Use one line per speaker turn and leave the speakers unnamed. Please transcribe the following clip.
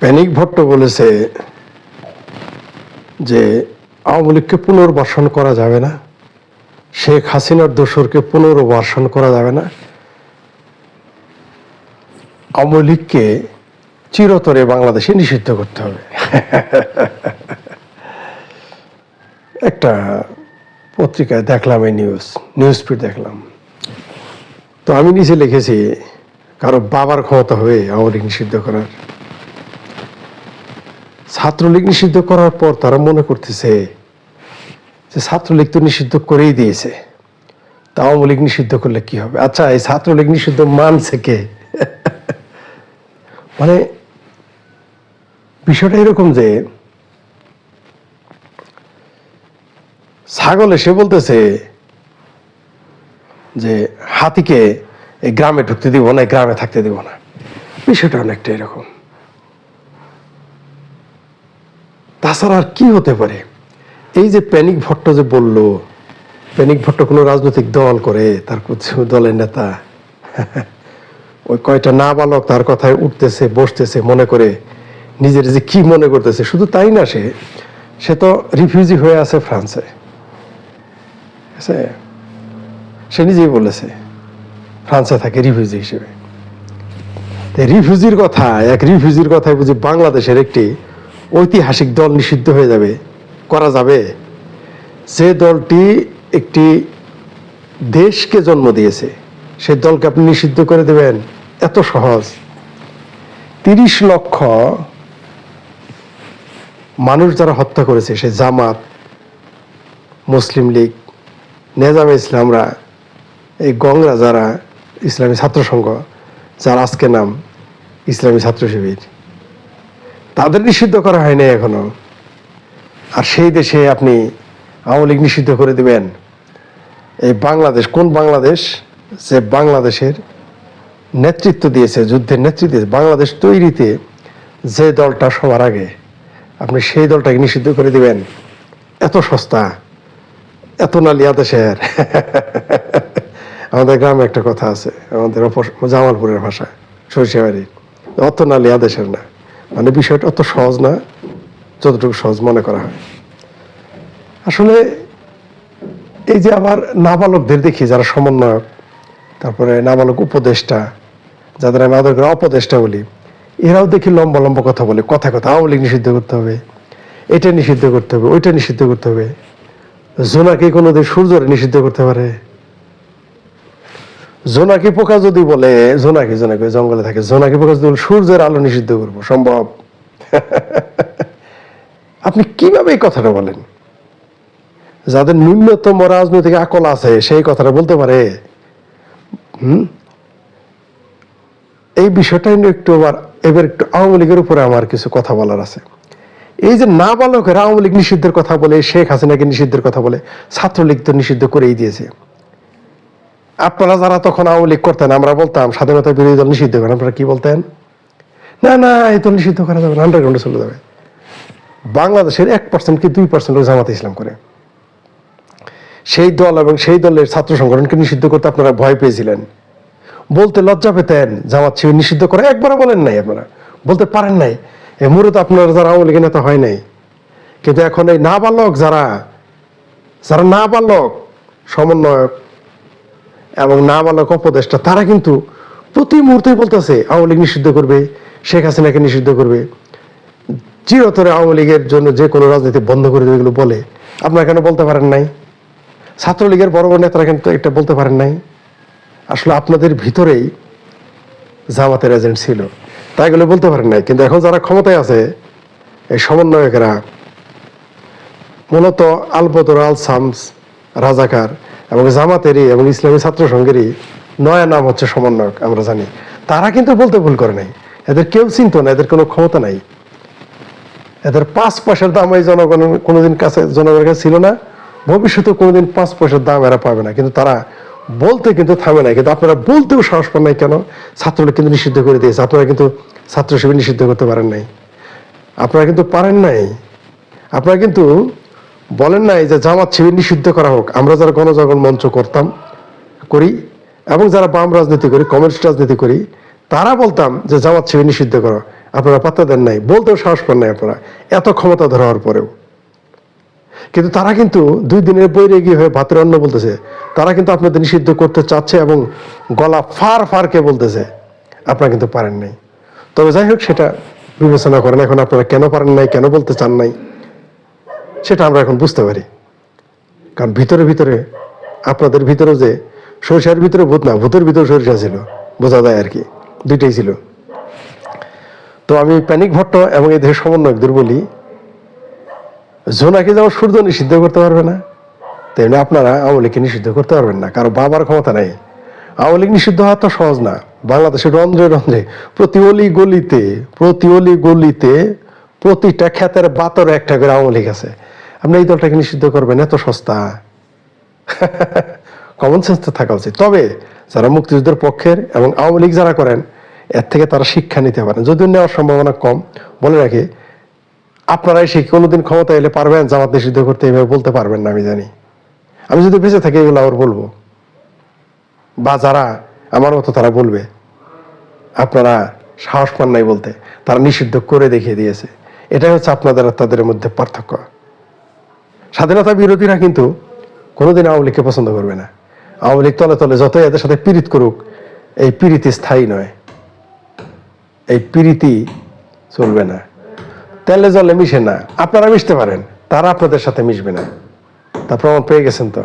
Panic Bhatt বলেছে যে আওয়ামী লীগকে পুনর্বাসন করা যাবে না। শেখ হাসিনার দোসরকে পুনর্বাসন করা যাবে না। আওয়ামী লীগকে চিরতরে বাংলাদেশে নিষিদ্ধ করতে হবে। একটা পত্রিকায় দেখলাম এই নিউজ নিউজ ফিড দেখলাম। তো আমি নিচে লিখেছি, কারও বাবার ক্ষমতা হয়ে আওয়ামী লীগ নিষিদ্ধ করার। ছাত্রলীগ নিষিদ্ধ করার পর তারা মনে করতেছে যে ছাত্রলীগ তো নিষিদ্ধ করেই দিয়েছে। তা আওয়ামী লীগ নিষিদ্ধ করলে কি হবে? আচ্ছা এই ছাত্রলীগ নিষিদ্ধ মানছে কে? মানে বিষয়টা এরকম যে ছাগল এসে বলতেছে যে হাতিকে এই গ্রামে ঢুকতে দিব না গ্রামে থাকতে দিব না। বিষয়টা অনেকটা এরকম। তাছাড়া আর কি হতে পারে? এই যে প্যানিক ভট্ট যে বলল, প্যানিক ভট্ট কোনো রাজনৈতিক দল করে, তার কিছু দলের নেতা। ওই কয়টা না বালক তার কথায় উঠতেছে, বসতেছে মনে করে, নিজের যে কি মনে করতেছে, শুধু তাই না সে? সে তো রিফিউজি হয়ে আছে ফ্রান্সে। সে নিজেই বলেছে, ফ্রান্সে থাকে রিফিউজি হিসেবে। রিফিউজির কথা, এক রিফিউজির কথায় বুঝি বাংলাদেশের একটি ঐতিহাসিক দল নিষিদ্ধ হয়ে যাবে, করা যাবে। যে দলটি একটি দেশকে জন্ম দিয়েছে সেই দলকে আপনি নিষিদ্ধ করে দেবেন, এত সহজ। তিরিশ লক্ষ মানুষ যারা হত্যা করেছে, সে জামাত, মুসলিম লীগ, নেজামে ইসলামরা, এই গংরা যারা ইসলামী ছাত্র সংঘ যার আজকে নাম ইসলামী ছাত্র শিবির। তাদের নিষিদ্ধ করা হয়নি এখনও। আর সেই দেশে আপনি আওয়ামী লীগ নিষিদ্ধ করে দিবেন। এই বাংলাদেশ, কোন বাংলাদেশ? যে বাংলাদেশের নেতৃত্ব দিয়েছে, যুদ্ধের নেতৃত্ব দিয়েছে। বাংলাদেশ তৈরিতে যে দলটা সবার আগে, আপনি সেই দলটাকে নিষিদ্ধ করে দিবেন। এত সস্তা, এত নালিয়া দেশের। আমাদের গ্রামে একটা কথা আছে, আমাদের জামালপুরের ভাষায় সরিষাবাড়ির অত নালিয়া দেশের না। মানে বিষয়টা অত সহজ না, যতটুকু সহজ মনে করা হয়। আসলে এই যে আবার নাবালকদের দেখি, যারা সমন্বয়ক, তারপরে নাবালক উপদেষ্টা, যাদের আমি আদর করে, অপদেষ্টা বলি, এরাও দেখি লম্বা লম্বা কথা বলে, কথা কথা, আওয়ামী লীগ নিষিদ্ধ করতে হবে, এটা নিষিদ্ধ করতে হবে, ওইটা নিষিদ্ধ করতে হবে। জোনাকে কোনোদিন সূর্যরে নিষিদ্ধ করতে পারে। জোনাকি পোকা যদি বলে, জোনাকি জোনাকি জঙ্গলে থাকে, জোনাকি পোকা যদি বলে, সূর্যের আলো নিষিদ্ধ করব, সম্ভব? আপনি কীভাবে এই কথাটা বলেন? যাদের ন্যূনতম রাজনৈতিক আকল আছে, সেই কথাটা বলতে পারে? হুম? এই বিষয়টা একটু আবার, এবার একটু আওয়ামী লীগের উপরে আমার কিছু কথা বলার আছে। এই যে না বালকের আওয়ামী লীগ নিষিদ্ধের কথা বলে, শেখ হাসিনাকে নিষিদ্ধের কথা বলে, ছাত্রলীগ তো নিষিদ্ধ করেই দিয়েছে। আপনারা যারা তখন আওয়ামী লীগ করতেন, আমরা বলতাম, স্বাধীনতা বিরোধী দল নিষিদ্ধ করেন, আপনারা কি বলতেন? না না, এই তো নিষিদ্ধ করা যাবে না আন্ডারগ্রাউন্ডে চলে যাবে। বাংলাদেশের এক পার্সেন্ট কি দুই পার্সেন্ট জামাতে ইসলাম করে? সেই দল এবং সেই দলের ছাত্র সংগঠনকে নিষিদ্ধ করতে আপনারা ভয় পেয়েছিলেন। বলতে লজ্জা পেতেন, জামাত শিবির নিষিদ্ধ করে একবারও বলেন নাই আপনারা। বলতে পারেন নাই। এ মূলত আপনারা যারা আওয়ামী লীগের নেতা হয় নাই। কিন্তু এখন এই না নাবালক যারা যারা না নাবালক, সমন্বয়ক এবং নাবালক উপদেষ্টা, তারা কিন্তু প্রতি মুহূর্তে বলতেছে, আওয়ামী লীগ নিষিদ্ধ করবে, শেখ হাসিনাকে নিষিদ্ধ করবে। চিরতরে আওয়ামী লীগের জন্য যে কোনো রাজনীতি বন্ধ করে দেবে এগুলো বলে। আপনারা কেন বলতে পারেন নাই? ছাত্রলীগের বড় বড় নেতারা কিন্তু এটা বলতে পারেন নাই। আসলে আপনাদের ভিতরেই জামাতের এজেন্ট ছিল। তাই এগুলো বলতে পারেন নাই। কিন্তু এখন যারা ক্ষমতায় আছে, এই সমন্বয়কেরা, মূলত আলবদর আল সামস, রাজাকার এবং জামাতেরই এবং ইসলামী ছাত্র সংঘেরই নয়া নাম হচ্ছে সমন্বয়ক, আমরা জানি। তারা কিন্তু বলতে ভুল করে নাই। এদের কেউ চিন্ত না, এদের কোনো ক্ষমতা নাই। এদের পাঁচ পয়সার দাম এই জনগণ কোনোদিন কাছে, জনগণের কাছে ছিল না। ভবিষ্যতে কোনোদিন পাঁচ পয়সার দাম এরা পাবে না। কিন্তু তারা বলতে কিন্তু থামে না কিন্তু আপনারা বলতেও সাহস পান নাই কেন? ছাত্রলীগ কিন্তু নিষিদ্ধ করে দিয়েছে। আপনারা কিন্তু ছাত্র শিবির নিষিদ্ধ করতে পারেন নাই। আপনারা কিন্তু পারেন নাই। আপনারা কিন্তু বলেন নাই যে জামাত শিবির নিষিদ্ধ করা হোক, আমরা যারা গণজাগরণ মঞ্চ করতাম, করি, এবং যারা বাম রাজনীতি করি, কমিউনিস্ট রাজনীতি করি, তারা বলতাম যে জামাত শিবির নিষিদ্ধ করো। আপনারা পাত্তা দেন নাই, বলতেও সাহস পান নাই আপনারা, এত ক্ষমতা ধরার পরেও। কিন্তু তারা কিন্তু দুই দিনের বৈরে গিয়ে হয়ে ভাতের অন্ন বলতেছে, তারা কিন্তু আপনাদের নিষিদ্ধ করতে চাচ্ছে এবং গলা ফার ফারকে বলতেছে, আপনারা কিন্তু পারেন নাই। তবে যাই হোক, সেটা বিবেচনা করেন, এখন আপনারা কেন পারেন নাই, কেন বলতে চান নাই? সেটা আমরা এখন বুঝতে পারি। কারণ ভিতরে ভিতরে আপনাদের ভিতরে যে সরিষার ভিতরে ভূত না, ভূতের ভিতরে সরিষা ছিল, বোঝা যায় আর কি, দুইটাই ছিল। তো আমি প্যানিক ভট্ট এবং এই দেশের সমন্বয়কদের বলি জোনাকে যেমন সূর্য নিষিদ্ধ করতে পারবে না, তেমনি আপনারা আওয়ামী নিষিদ্ধ করতে পারবেন না, কারও বাবার ক্ষমতা নেই। আওয়ামী লীগ নিষিদ্ধ হওয়া তো সহজ না, বাংলাদেশের রন্ধ্রে রন্ধ্রে প্রতি অলি গলিতে, প্রতি অলি গলিতে প্রতিটা ক্ষেতের বাতরে একটা করে আওয়ামী লীগ আছে। আপনি এই দলটাকে নিষিদ্ধ করবেন, এত সস্তা। কমন সেন্স তো থাকা উচিত। তবে যারা মুক্তিযুদ্ধের পক্ষের এবং আওয়ামী লীগ যারা করেন, এর থেকে তারা শিক্ষা নিতে পারেন। যদিও নেওয়ার সম্ভাবনা কম, বলে রাখি আপনারা এসে কোনোদিন ক্ষমতা এলে পারবেন, জামাত নিষিদ্ধ করতে এভাবে বলতে পারবেন না, আমি জানি। আমি যদি বেঁচে থাকি, এগুলো আবার বলব। বা যারা আমার মতো তারা বলবে। আপনারা সাহস পান নাই বলতে। তারা নিষিদ্ধ করে দেখিয়ে দিয়েছে। এটাই হচ্ছে আপনাদের আর তাদের মধ্যে পার্থক্য। স্বাধীনতা বিরোধীরা কিন্তু কোনোদিন আওয়ামী লীগকে পছন্দ করবে না। আওয়ামী লীগ তলে তলে যতই এদের সাথে পীড়িত করুক, এই পীড়িতি স্থায়ী নয়। এই পীড়িতি চলবে না। তেলে জলে মিশে না। আপনারা মিশতে পারেন, তারা আপনাদের সাথে মিশবে না। তার প্রমাণ পেয়ে গেছেন তো।